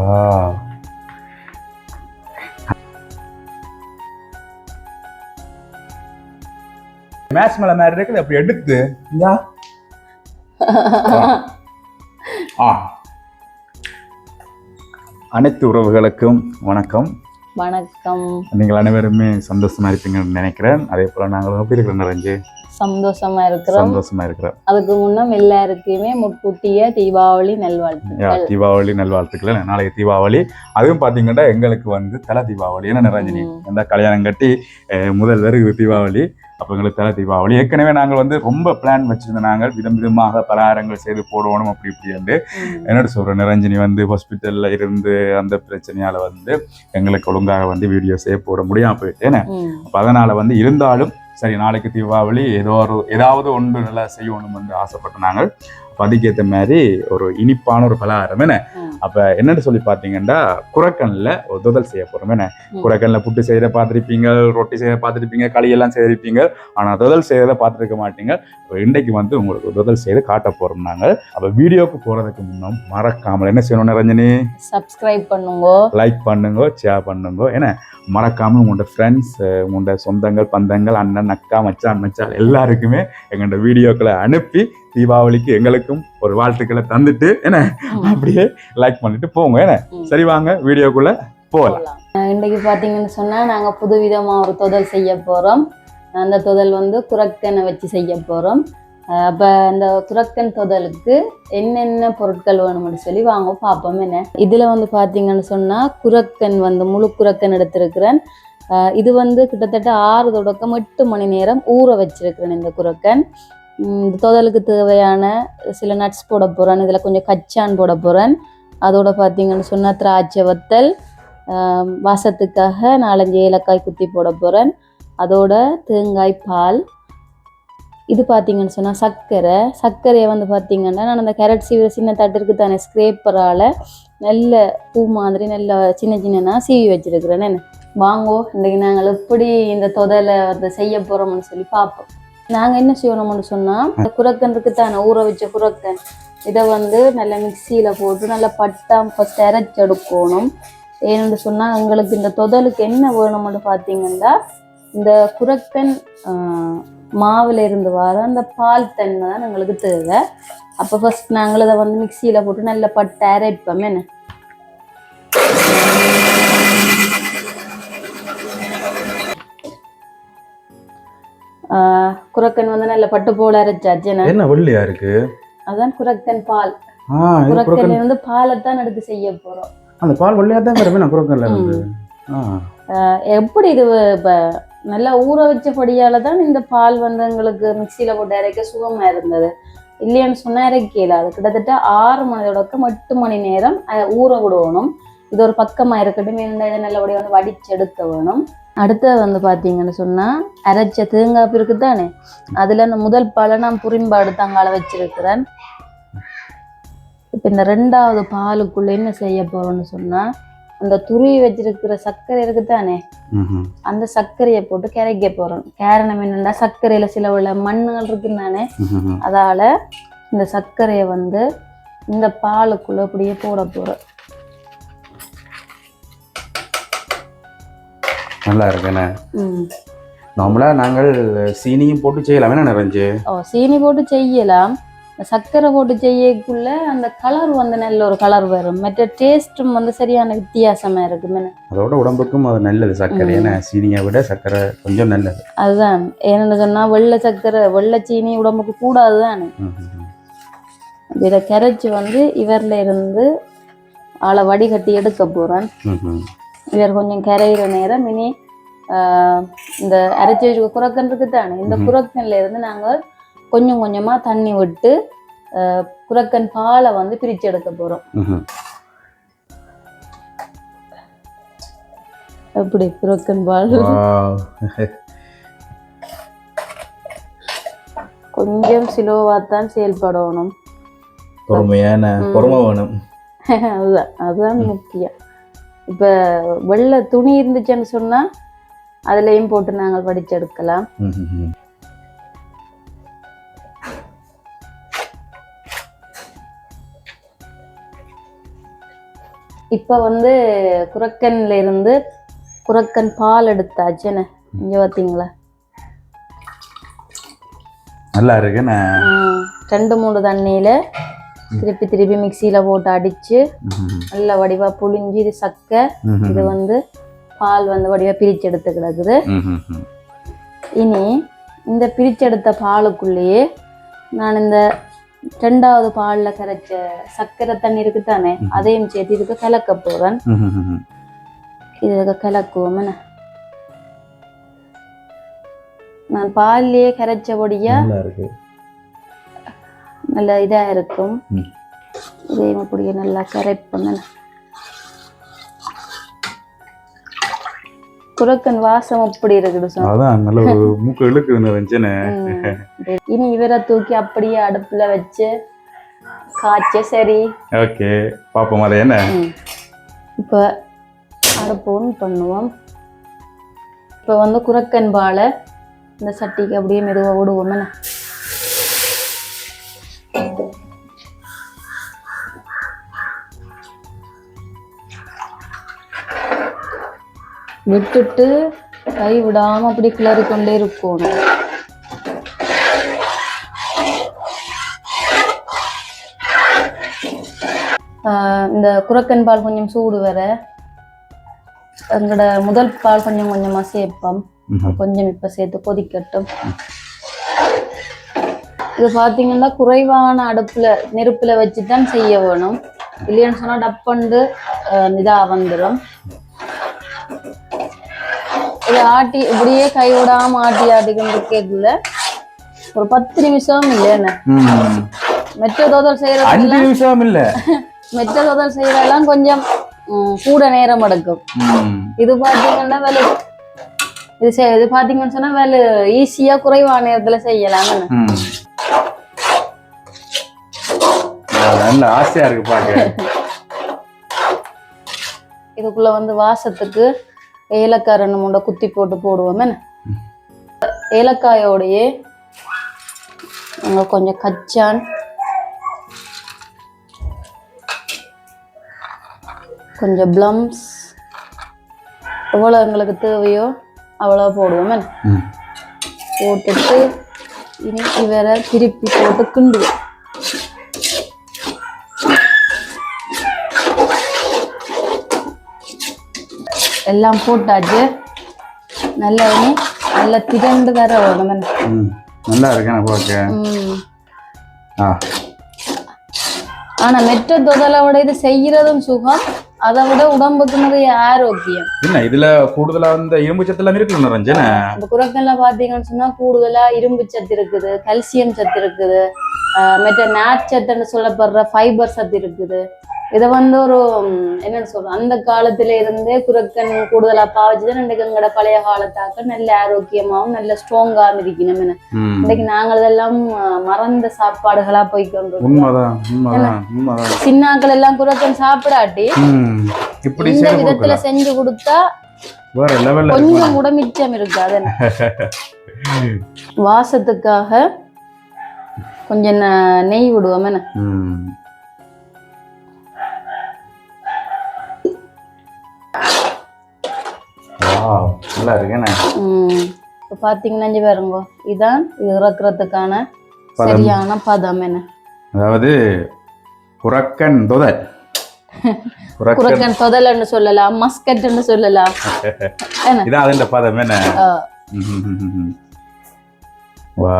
வா மேட்ச் மேல மாதிரி இருக்குது அப்படி எடுத்து. இந்தா. ஆ. அனைத்து உறவுகளுக்கும் வணக்கம். வணக்கம். நீங்கள் அனைவருமே சந்தோஷமா இருப்பீங்கன்னு நினைக்கிறேன். அதே போல நாங்கள் எப்படி இருக்கிறோம் நிறைஞ்சு சந்தோஷமா இருக்கிறோம். சந்தோஷமா இருக்கிறோம். அதுக்கு முன்னம் எல்லாருக்குமே முட்கூட்டிய தீபாவளி நல்வாழ்த்துக்கள். தீபாவளி நல்வாழ்த்துக்கள். நாளைக்கு தீபாவளி. அதுவும் பாத்தீங்கன்னா எங்களுக்கு வந்து தலை தீபாவளி. என்ன நிரஞ்சனி. இந்த கல்யாணம் கட்டி முதல் வருது தீபாவளி. அப்போ எங்களுக்கு தலை தீபாவளி. ஏற்கனவே நாங்கள் வந்து ரொம்ப பிளான் வச்சிருந்த நாங்கள் விதம் விதமாக பலகாரங்கள் செய்து போடணும் அப்படி இப்படி என்று. ம். என்னோட சொல்ற நிரஞ்சனி வந்து ஹாஸ்பிட்டல்ல இருந்து அந்த பிரச்சனையால வந்து எங்களுக்கு ஒழுங்காக வந்து வீடியோஸே போட முடியாம போயிட்டு என்ன? ம். அப்ப அதனால வந்து இருந்தாலும் சரி நாளைக்கு தீபாவளி ஏதோ ஒரு ஏதாவது ஒன்று நல்லா செய்யணும் என்று ஆசைப்பட்டு நாங்கள். அதுக்கேற்ற மாதிரி ஒரு இனிப்பான ஒரு பலகாரம் என்ன? அப்ப என்னன்னு சொல்லி பாத்தீங்கன்னா குரக்கன்ல ஒரு துதல் செய்ய போறோம். என்ன. குரக்கன்ல புட்டு செய்யற பார்த்திருப்பீங்க ரொட்டி செய்ய பார்த்திருப்பீங்க களி எல்லாம் செய்திருப்பீங்க. ஆனா துதல் செய்யறத பார்த்திருக்க மாட்டீங்க. இன்றைக்கு வந்து உங்களுக்கு துதல் செய்து காட்ட போறோம் நாங்கள். அப்ப வீடியோக்கு போறதுக்கு முன்னும் மறக்காமல் என்ன செய்யணும் ரஞ்சனி? சப்ஸ்கிரைப் பண்ணுங்க. லைக் பண்ணுங்க ஷேர் பண்ணுங்க. ஏன்னா மறக்காம உங்களோட ஃப்ரெண்ட்ஸ் உங்களோட சொந்தங்கள் பந்தங்கள் அண்ணன் அக்கா மச்சான் மச்சான் எல்லாருக்குமே எங்களோட வீடியோக்களை அனுப்பி தீபாவளிக்கு எங்களுக்கும் ஒரு வாழ்த்துக்களை தந்துட்டு என்ன. அப்படியே லைக் பண்ணிட்டு போங்க என்ன. சரி வாங்க வீடியோக்குள்ள போகலாம் இன்னைக்கு பாத்தீங்கன்னு சொன்னா நாங்க புதுவிதமா ஒரு தொதல் செய்ய போறோம். அந்த தொதல் வந்து குரக்கனை வச்சு செய்ய போறோம். அஹ் அப்ப அந்த குரக்கன் தொதலுக்கு என்னென்ன பொருட்கள் வேணும்னு சொல்லி வாங்க பார்ப்போம் என்ன? இதுல வந்து பாத்தீங்கன்னு சொன்னா குரக்கன் வந்து முழு குரக்கன் எடுத்திருக்கிறேன். இது வந்து கிட்டத்தட்ட ஆறு தொடக்கம் எட்டு மணி நேரம் ஊற வச்சிருக்கிறேன் இந்த குரக்கன் தொதலுக்கு தேவையான சில நட்ஸ் போட போகிறேன் இதில் கொஞ்சம் கச்சான் போட போகிறேன் அதோட பார்த்தீங்கன்னு சொன்னால் திராட்சை வத்தல் வாசத்துக்காக நாலஞ்சு ஏலக்காய் குத்தி போட போகிறேன் அதோட தேங்காய் பால் இது பார்த்தீங்கன்னு சொன்னால் சர்க்கரை. சர்க்கரையை வந்து பார்த்தீங்கன்னா நான் அந்த கேரட் சீவிர சின்ன தட்டிற்கு தானே ஸ்க்ரேப்பரால் நல்ல பூ மாதிரி நல்ல சின்ன சின்னனா சீவி வச்சிருக்கிறேன். என்ன? வாங்கோ இன்றைக்கி நாங்கள் எப்படி இந்த தொதலை வந்து செய்ய போகிறோம்னு சொல்லி பார்ப்போம். நாங்கள் என்ன செய்யணும்னு சொன்னால் இந்த குரக்கன் இருக்கு தானே ஊற வச்ச குரக்கன் இதை வந்து நல்லா மிக்சியில் போட்டு நல்லா பட்டாம் ஃபஸ்ட் அரைச்செடுக்கணும் ஏன்னு சொன்னால் எங்களுக்கு இந்த தொதலுக்கு என்ன வேணும்னு பார்த்தீங்கன்னா இந்த குரக்கன் ஆஹ், மாவுல இருந்து வர அந்த பால் தன்மை தான் எங்களுக்கு தேவை. அப்போ ஃபர்ஸ்ட் நாங்கள் இதை வந்து மிக்சியில் போட்டு நல்ல பட்டு அரைப்போம் என்ன? ஆஹ், குரக்கன் வந்து நல்ல பட்டு போல அரைச்சாச்சு என்ன? வெள்ளையா இருக்கு? அதான் குரக்கன் பால். குரக்கன். இருந்து பாலை தான் எடுத்து செய்ய போறோம். அந்த பால் வெள்ளையா தான் வருமே நான் குரக்கன்ல இருந்து. எப்படி இது இப்போ நல்லா ஊற வச்சபடியால தான் இந்த பால் வந்து எங்களுக்கு மிக்சியில் போட்டு அரைக்க சுகமா இருந்தது. இல்லைன்னு சொன்னா அரைக்கல. அது கிட்டத்தட்ட ஆறு மணி தொடக்கம் எட்டு மணி நேரம் ஊற விடணும். இது ஒரு பக்கமா இருக்கட்டும் இந்த இதை நல்லபடியாக வந்து வடிச்சு எடுக்க வேணும். அடுத்து வந்து பார்த்தீங்கன்னு சொன்னா அரைச்ச தேங்காய் இருக்கு தானே? அதுல இந்த முதல் பாலை நான் புரிம்பாடு தங்கால வச்சிருக்கிறேன். இப்போ இந்த ரெண்டாவது பாலுக்குள்ள என்ன செய்ய போறோம்னு சொன்னா அந்த துருவி வச்சிருக்கிற சர்க்கரை இருக்கு தானே? ம்ஹும். அந்த சர்க்கரையை போட்டு கரைக்க போறோம். காரணம் என்னன்னா சர்க்கரையில சில உள்ள மண்ணுகள் இருக்கு தானே. அதால இந்த சர்க்கரையை வந்து இந்த பாலுக்குள்ள அப்படியே போட போறோம். நல்லா இருக்குண்ணே ம். நார்மலா நாங்கள் சீனியும் போட்டு செய்யலாம். என்ன நிறைஞ்சு ஓ சீனி போட்டு செய்யலாம். சர்க்கரை போட்டு செய்யக்குள்ள அந்த கலர் வந்து நல்ல ஒரு கலர் வரும். மற்ற டேஸ்ட்டும் வந்து சரியான வித்தியாசமா இருக்கும். அதோட உடம்புக்கும் அது நல்லது. சர்க்கரை. ஏன்னா சீனியை விட சர்க்கரை கொஞ்சம் நல்லது. அதுதான். ஏன்னு சொன்னா வெள்ளை சர்க்கரை வெள்ளை சீனி உடம்புக்கு கூடாது தானே. இதை கரைச்சி வந்து இவர்ல இருந்து ஆளை வடிகட்டி எடுக்க போறேன். ம்ஹும். இவர் கொஞ்சம் கரையிற நேரம் இனி இந்த அரைச்சி வச்சுக்க குரக்கன் இருக்கு தானே இந்த. குரக்கன்ல இருந்து நாங்கள் கொஞ்சம் கொஞ்சமா தண்ணி விட்டு குரக்கன் பாலை வந்து பிரிச்சு எடுக்க போறோம். எப்படி குரக்கன் பால். கொஞ்சம் சிலோவா தான் செயல்படணும் பொறுமையான. பொறுமை வேணும் அதுதான் அதுதான் முக்கியம் இப்ப வெள்ளை துணி இருந்துச்சுன்னு சொன்னா அதுலயும் போட்டு நாங்கள் வடிச்சு எடுக்கலாம் ம்ஹும். இப்போ வந்து குரக்கன்ல இருந்து குரக்கன் பால் எடுத்தாச்சு. என்ன? இங்க பார்த்தீங்களா நல்லா இருக்கு ரெண்டு மூணு தண்ணியில திருப்பி திருப்பி மிக்சியில போட்டு அடிச்சு நல்ல வடிவா புளிஞ்சு இது சக்கை இது வந்து பால் வந்து வடிவா பிரிச்சு எடுத்து கிடக்குது இனி இந்த பிரிச்செடுத்த பாலுக்குள்ளேயே நான் இந்த ரெண்டாவது பாலில் கரைச்ச சர்க்கரை தண்ணி இருக்கு தானே அதையும் சேர்த்து இதுக்கு கலக்க போறேன். இதுக்கு கலக்குவோம் நான் பால்லையே கரைச்சபடியா நல்லா இதா இருக்கும். இதையும் அப்படியே நல்லா கரைப்போம் என்ன குரக்கன் வாசம் அப்படி இருக்குது அதான் நல்ல ஒரு மூக்கு இழுக்குதுன்னு ம். இனி இவரை தூக்கி அப்படியே அடுப்புல வச்சு காய்ச்ச சரி. ஓகே பாப்போம் அதை என்ன. இப்ப அடுப்பு பண்ணுவோம். இப்ப வந்து குரக்கன் பாலை இந்த சட்டிக்கு அப்படியே மெதுவா விடுவோம் என்ன? விட்டுட்டு கை விடாம அப்படி கிளறி கொண்டே இருக்கணும். இந்த குரக்கன் பால் கொஞ்சம் சூடு வர எங்களோட முதல் பால் கொஞ்சம் கொஞ்சமா சேர்ப்போம். கொஞ்சம் இப்ப சேர்த்து கொதிக்கட்டும். இது பாத்தீங்கன்னா குறைவான அடுப்புல நெருப்புல வச்சு தான் செய்ய வேணும் இல்லைன்னு சொன்னா டப்பண்டு இதா வந்துடும் இதை ஆட்டி இப்படியே கை விடாம ஆட்டி ஆட்டிக்கிட்டு கேக்குள்ள ஒரு பத்து நிமிஷம் இல்லைன்னு. மெச்ச தோதல் செய்யறது அஞ்சு நிமிஷம் இல்ல மெச்ச தோதல் செய்யறதெல்லாம் கொஞ்சம் கூட நேரம் எடுக்கும். இது பாத்தீங்கன்னா வேலை இது இது பாத்தீங்கன்னு சொன்னா வேலை ஈஸியா குறைவான நேரத்துல செய்யலாம் ம். நல்ல ஆசையா இருக்கு பாக்க இதுக்குள்ள வந்து வாசத்துக்கு ஏலக்காய் ரெண்டு மூண்டை குத்தி போட்டு போடுவோம் என்ன? ஏலக்காயோடையே நாங்க கொஞ்சம் கச்சான் கொஞ்சம் ப்ளம்ஸ் எவ்வளோ எங்களுக்கு தேவையோ அவ்வளோ போடுவோம் என்ன. போட்டுட்டு இனி இவரை திருப்பி போட்டு கிண்டுவோம். எல்லாம் போட்டாச்சு நல்லா இனி நல்லா வேணும் என்ன. ம். நல்லா இருக்கு நான் பாக்க ம். ஆ ஆனா மெட்ட தொதலை விட இது செய்யறதும் சுகம் அதை விட உடம்புக்கு நிறைய ஆரோக்கியம் என்ன இதுல கூடுதலா வந்து இரும்பு சத்தெல்லாம் இருக்கு நிறைஞ்சன இந்த குரக்கல்ல பாத்தீங்கன்னு சொன்னா கூடுதலா இரும்பு சத்து இருக்குது கல்சியம் சத்து இருக்குது மற்ற நார்ச்சத்துன்னு சொல்லப்படுற ஃபைபர் சத்து இருக்குது இதை வந்து ஒரு என்னன்னு சொல்றோம் அந்த காலத்துல இருந்தே குரக்கன் கூடுதலா பாவச்சுதான் இன்றைக்கு எங்களோட பழைய காலத்தாக்க நல்ல ஆரோக்கியமாவும் நல்ல ஸ்ட்ராங்காகவும் இருக்கணும் என்ன? ம். இன்னைக்கு நாங்கள் இதெல்லாம் மறந்த சாப்பாடுகளா போய்க்கொண்டிருக்கோம் சின்னாக்கள் எல்லாம் குரக்கன் சாப்பிடாட்டி இந்த விதத்துல செஞ்சு கொடுத்தா கொஞ்சம் கூட மிச்சம் இருக்காது. வாசத்துக்காக கொஞ்சம் நெய் விடுவோம் என்ன? நல்லா இருக்கேண்ணே இப்ப இங்க பாருங்க. இதான் இது இறக்குறதுக்கான. சரியான பதம் என்ன? அதாவது புறக்கன் தொதல். புறக்கன் குரக்கன் தொதல்னு சொல்லலாம் மஸ்கட்னு சொல்லலாம் என்ன? இதான் அதுன்ற பதம். என்ன? ஆஹ் வா.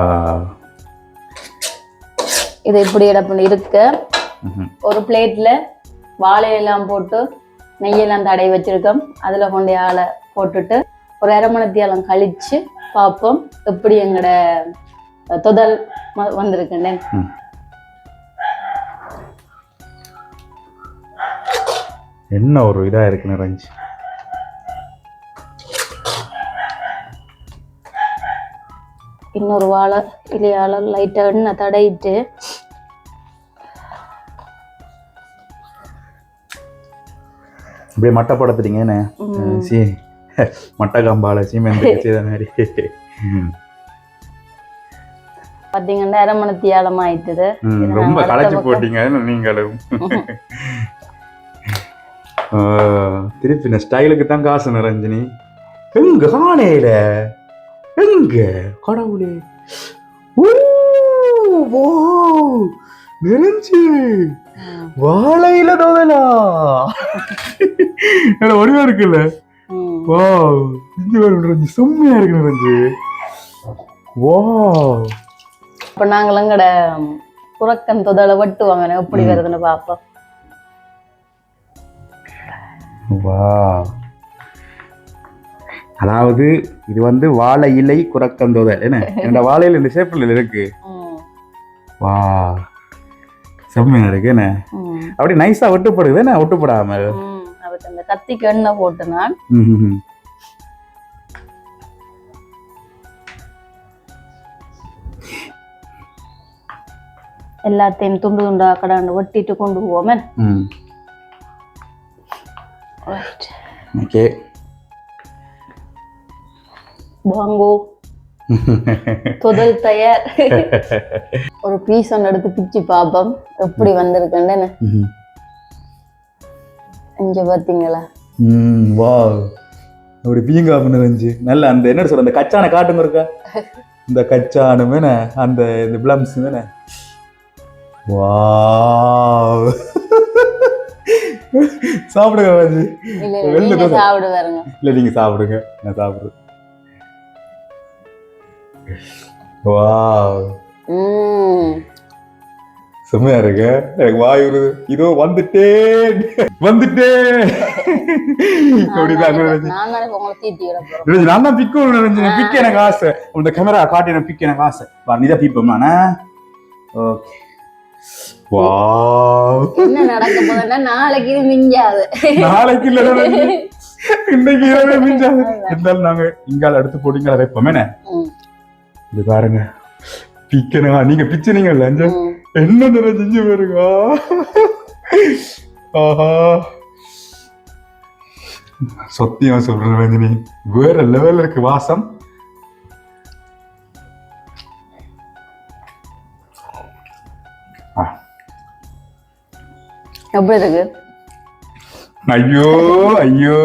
இது இப்படி இடப்பண்ணி இருக்க. ஒரு பிளேட்ல வாழையெல்லாம் போட்டு நெய்யெல்லாம் தடவி வச்சிருக்கோம். அதுல கொண்டு ஆளை போட்டுட்டு ஒரு அரை மணத்தியாலம் கழிச்சு பார்ப்போம் எப்படி எங்களோட தொதல் வந்திருக்குன்னு. என்ன ஒரு இதா இருக்கு நிறைஞ்சு இன்னொரு வாழை இலையால லைட்டா எண்ணெய் தடவிட்டு. அப்படியே மட்டை படுத்துறீங்க என்ன? ம், சீ மட்டை கம்பால சீமெந்து செய்த மாதிரி ம். பாத்தீங்கன்னா அரை மணத்தியாலம் ஆயிட்டுது ரொம்ப களைச்சு போட்டீங்க நீங்களும்? ஆஹ், திருப்பி ஸ்டைலுக்கு தான் காசு நிரஞ்சனி எங்க காணையில எங்க? கடவுளே. வா, நிறைஞ்சு வாழையில தோதலா? என்ன ஒருவா இருக்குல்ல. வா இங்க ஒரு நிறைஞ்சு செம்மையா இருக்கு நிறைஞ்சு வா அப்ப நாங்கள் எங்கட புறக்கன் தொதலை வெட்டுவாங்க எப்படி வருதுன்னு பார்ப்போம் வா அதாவது இது வந்து வாழை இலை குரக்கந்தோதல் என்ன? என்னோட வாழை இலை இந்த ஷேப்பில் இருக்கு. வா செம்மையா இருக்கு என்ன. அப்படி நைஸா ஒட்டுப்படுது என்ன? ஒட்டுப்படாம. அதுக்கு அந்த கத்திக்கு எண்ணெய் போட்டு நான். எல்லாத்தையும் துண்டு துண்டா கடாண்டு வெட்டிட்டு கொண்டு போவோமே. ஓகே. வாங்கோ. தொதல் தயார். ஒரு பீஸ் ஒன்று எடுத்து பிச்சு பார்ப்போம் எப்படி வந்திருக்குன்னு. இங்க பாத்தீங்களா? ம் வா அப்படி பீங்கா பண்ணுச்சு நல்ல அந்த என்ன சொல்ற அந்த கச்சான காட்டுங்க இருக்கா? இந்த கச்சானம் என்ன அந்த இந்த பிளம்ஸ் என்ன? வா சாப்பிடுங்க இல்ல வெளில இல்ல, நீங்க தோசை. சாப்பிடு பாருங்க. இல்ல சாப்பிடுங்க. நான் சாப்பிடுறேன். வா செம்மையா இருக்கு. எனக்கு வாய் வருது இதோ வந்துட்டேன். வந்துட்டேன். அப்படிதான். நான் தானே தான் பிக்க நினைச்சேன் பிக்க எனக்கு ஆசை. உங்க கேமரா காட்டி எனக்கு பிக்க எனக்கு ஆசை. வா நீதான் பீப்போம் நானே ஓகே என்ன நடக்க போதுன்னா நாளைக்கு இது மிஞ்சாது. நாளைக்கு இல்ல. இன்னைக்கு இரவே மிஞ்சாது. இருந்தாலும் நாங்க இங்கால எடுத்து போட்டு இங்கால வைப்போம். என்ன? ம், இது பாருங்க. பிக்கணுங்க நீங்க பிச்சனீங்கல்ல அஞ்சு. என்ன தடவை செஞ்சு பாருங்க ஆஹா. சத்தியம் சொல்றேன் ரஞ்சினி வேற லெவல்ல இருக்கு வாசம். எப்படி இருக்கு? ஐயோ ஐயோ.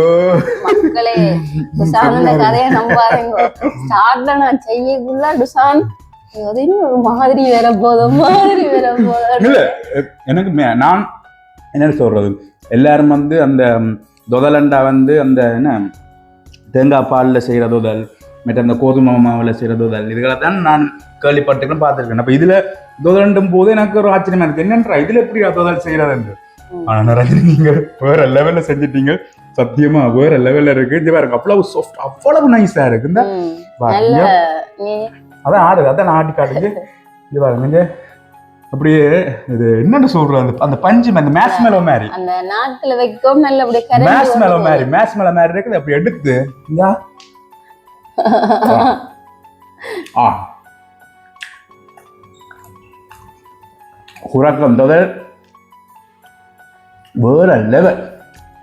மக்களே இந்த கதையை நம்பாதீங்க ஸ்டார்ட்ல நான் செய்யக்குள்ள டுசான் அது இன்னும் மாதிரி வேற போதும் மாதிரி வேற போதும். இல்ல எனக்கு நான் என்ன சொல்றது? எல்லாரும் வந்து அந்த தொதலண்டா வந்து அந்த என்ன தேங்காய் பாலில் செய்கிற தொதல் மற்ற அந்த கோதுமை மாவில் செய்கிற தொதல் இதுகளை தான் நான் கேள்விப்பட்டுக்கணும் பார்த்துருக்கேன். அப்போ இதில் தொதலண்டும் போது எனக்கு ஒரு ஆச்சரியமா இருக்கு. என்னன்றா இதில் எப்படி தொதல் செய்கிறதுன்னு ம். ஆனால் ரஜினி நீங்கள் வேற லெவலில் செஞ்சிட்டீங்க. சத்தியமா வேற லெவலில் இருக்கு. இது பாருங்க அவ்வளவு சாஃப்ட் அவ்வளவு நைஸாக இருக்கு. இந்த அதான் ஆடுது அதான் நான் ஆட்டி காட்டுது. இது பாருங்க. அப்படியே இது என்னன்னு சொல்றது அந்த அந்த பஞ்சு அந்த மேஸ் மேலோ மாதிரி. அந்த நாட்டுல வைக்கும் நல்ல அப்படியே கரண்ட் மேஸ் மேலோ மாதிரி மேஸ் மேல மாதிரி இருக்குது. அப்படி எடுத்து இந்தா. ஆ. உறக்கம் தொதல். வேற லெவல்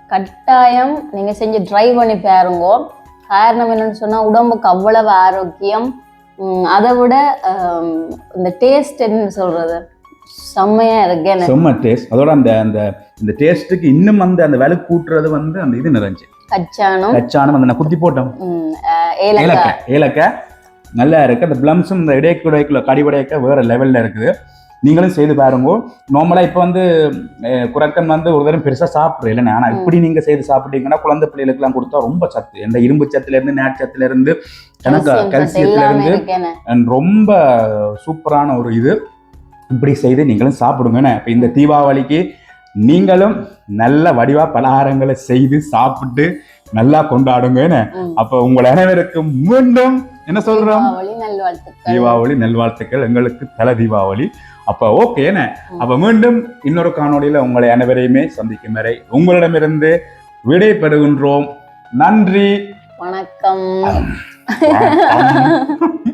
கட்டாயம் நீங்க செஞ்சு ட்ரை பண்ணி பாருங்க. காரணம் என்னன்னு சொன்னா உடம்புக்கு அவ்வளவு ஆரோக்கியம். அதை விட இந்த டேஸ்ட் என்ன சொல்றது? செம்மையா இருக்கு எனக்கு. செம்ம டேஸ்ட் அதோட அந்த அந்த இந்த டேஸ்ட்டுக்கு இன்னும் வந்து அந்த விலை கூட்டுறது வந்து அந்த இது நிறைஞ்சு. கச்சானம் கச்சானம் அந்த நான் குத்தி போட்டோம் ஏலக்காய். ஏலக்காய். நல்லா இருக்கு. அந்த பிளம்ஸும் இந்த இடைக்குடைக்குள்ள கடிபடைக்க வேற லெவல்ல இருக்குது. நீங்களும் செய்து பாருங்க. நார்மலா இப்போ வந்து குரக்கன் வந்து ஒரு தரம் பெருசா சாப்பிடுறேன் இல்லைன்னா ஆனா இப்படி நீங்க செய்து சாப்பிட்டீங்கன்னா குழந்தை பிள்ளைகளுக்குலாம் கொடுத்தா ரொம்ப சத்து. இந்த இரும்பு சத்துல இருந்து நேட் சத்துல இருந்து எனக்கு calcium சத்து கல்சியத்துல எல்லாமே இருந்து இருக்கு என்ன and ரொம்ப சூப்பரான ஒரு இது. இப்படி செய்து நீங்களும் சாப்பிடுங்கண்ணே. இப்போ இந்த தீபாவளிக்கு நீங்களும் நல்ல வடிவா பலகாரங்களை செய்து சாப்பிட்டு நல்லா கொண்டாடுங்கன்னு. அப்ப உங்கள் அனைவருக்கும் மீண்டும் என்ன சொல்றோம்? தீபாவளி நல்வாழ்த்துக்கள். எங்களுக்கு தல தீபாவளி. அப்ப ஓகே என்ன? அப்ப மீண்டும் இன்னொரு காணொளியில உங்களை அனைவரையுமே சந்திக்கும் வரை உங்களிடமிருந்து விடை பெறுகின்றோம் நன்றி. வணக்கம்.